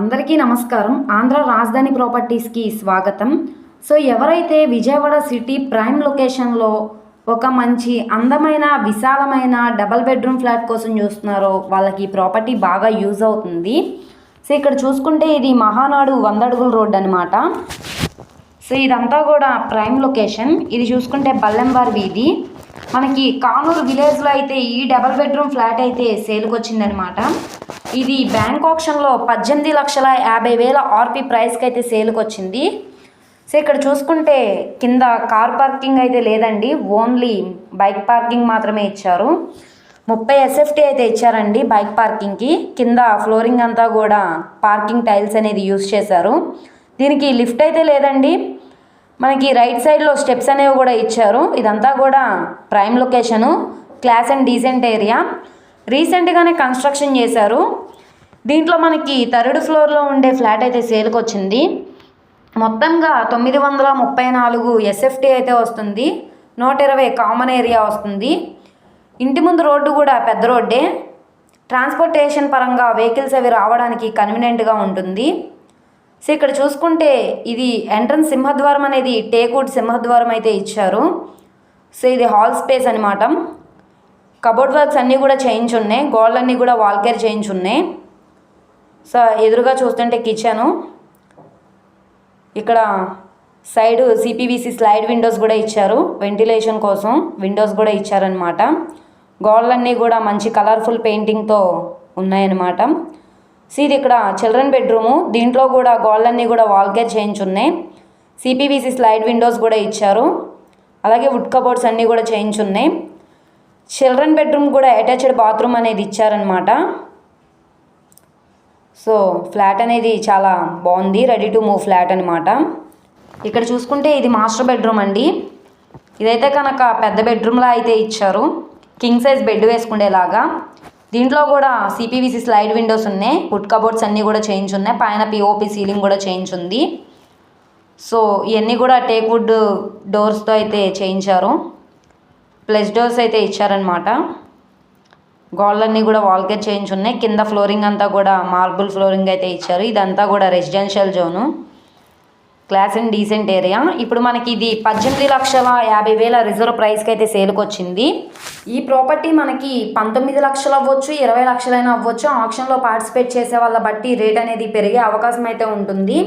అందరికీ నమస్కారం. ఆంధ్ర రాజధాని ప్రాపర్టీస్కి స్వాగతం. సో ఎవరైతే విజయవాడ సిటీ ప్రైమ్ లొకేషన్లో ఒక మంచి అందమైన విశాలమైన డబల్ బెడ్రూమ్ ఫ్లాట్ కోసం చూస్తున్నారో వాళ్ళకి ఈ ప్రాపర్టీ బాగా యూజ్ అవుతుంది. సో ఇక్కడ చూసుకుంటే ఇది మహానాడు వంద అడుగుల రోడ్ అనమాట సో ఇదంతా కూడా ప్రైమ్ లొకేషన్ ఇది చూసుకుంటే బల్లెంబార్ వీధి. మనకి కానూరు విలేజ్లో అయితే ఈ డబల్ బెడ్రూమ్ ఫ్లాట్ అయితే సేల్కి వచ్చిందనమాట ఇది బ్యాంక్ ఆప్షన్లో పద్దెనిమిది లక్షల యాభై వేల ఆర్పి ప్రైస్కి అయితే సేల్కి వచ్చింది. సో ఇక్కడ చూసుకుంటే కింద కార్ పార్కింగ్ అయితే లేదండి. ఓన్లీ బైక్ పార్కింగ్ మాత్రమే ఇచ్చారు. ముప్పై ఎస్ఎఫ్టీ అయితే ఇచ్చారండి బైక్ పార్కింగ్కి కింద ఫ్లోరింగ్ అంతా కూడా పార్కింగ్ టైల్స్ అనేది యూస్ చేశారు. దీనికి లిఫ్ట్ అయితే లేదండి. మనకి రైట్ సైడ్లో స్టెప్స్ అనేవి కూడా ఇచ్చారు. ఇదంతా కూడా prime location class and decent area రీసెంట్గానే కన్స్ట్రక్షన్ చేశారు. దీంట్లో మనకి థర్డ్ ఫ్లోర్లో ఉండే ఫ్లాట్ అయితే సేల్కి వచ్చింది. మొత్తంగా తొమ్మిది వందల ముప్పై నాలుగు ఎస్ఎఫ్టీ అయితే వస్తుంది. నూట ఇరవై కామన్ ఏరియా వస్తుంది. ఇంటి ముందు రోడ్డు కూడా పెద్ద రోడ్డే. ట్రాన్స్పోర్టేషన్ పరంగా వెహికల్స్ అవి రావడానికి కన్వీనియంట్గా ఉంటుంది. సో ఇక్కడ చూసుకుంటే ఇది ఎంట్రన్స్ సింహద్వారం అనేది టేకుడ్ సింహద్వారం అయితే ఇచ్చారు. సో ఇది హాల్ స్పేస్ అనమాట కబోర్డ్ వర్క్స్ అన్నీ కూడా చేయించి ఉన్నాయి. గోడలన్నీ కూడా వాల్ కేర్ చేయించి ఉన్నాయి. సో ఎదురుగా చూస్తుంటే కిచెను. ఇక్కడ సైడ్ సిపివిసి స్లైడ్ విండోస్ కూడా ఇచ్చారు. వెంటిలేషన్ కోసం విండోస్ కూడా ఇచ్చారనమాట గోడలన్నీ కూడా మంచి కలర్ఫుల్ పెయింటింగ్తో ఉన్నాయన్నమాట. సీ ఇది ఇక్కడ చిల్డ్రన్ బెడ్రూము. దీంట్లో కూడా గోళ్ళన్నీ కూడా వాల్కేర్ చేయించి ఉన్నాయి. సిపివిసి స్లైడ్ విండోస్ కూడా ఇచ్చారు. అలాగే వుడ్ కబోర్డ్స్ అన్నీ కూడా చేయించి ఉన్నాయి. చిల్డ్రన్ బెడ్రూమ్ కూడా అటాచ్డ్ బాత్రూమ్ అనేది ఇచ్చారనమాట సో ఫ్లాట్ అనేది చాలా బాగుంది. రెడీ టు మూవ్ ఫ్లాట్ అనమాట ఇక్కడ చూసుకుంటే ఇది మాస్టర్ బెడ్రూమ్ అండి. ఇదైతే కనుక పెద్ద బెడ్రూమ్లా అయితే ఇచ్చారు. కింగ్ సైజ్ బెడ్ వేసుకునేలాగా. దీంట్లో కూడా సిపివిసి స్లైడ్ విండోస్ ఉన్నాయి. వుడ్ కబోర్డ్స్ అన్నీ కూడా చేంజ్ ఉన్నాయి. పైన పిఓపి సీలింగ్ కూడా చేంజ్ ఉంది. సో ఇవన్నీ కూడా టేక్ వుడ్ డోర్స్తో అయితే చేయించారు. ప్లస్ డోర్స్ అయితే ఇచ్చారనమాట గోళ్ళన్నీ కూడా వాల్కేర్ చేయించున్నాయి ఉన్నాయి. కింద ఫ్లోరింగ్ అంతా కూడా మార్బుల్ ఫ్లోరింగ్ అయితే ఇచ్చారు. ఇదంతా కూడా residential zone class and decent area. ఇప్పుడు మనకి ఇది పద్దెనిమిది లక్షల యాభై వేల రిజర్వ్ ప్రైస్కి అయితే సేల్కి వచ్చింది ఈ ప్రాపర్టీ మనకి పంతొమ్మిది లక్షలు అవ్వచ్చు ఇరవై లక్షలైనా అవ్వచ్చు. ఆప్షన్లో పార్టిసిపేట్ చేసే వాళ్ళ బట్టి రేట్ అనేది పెరిగే అవకాశం అయితే ఉంటుంది.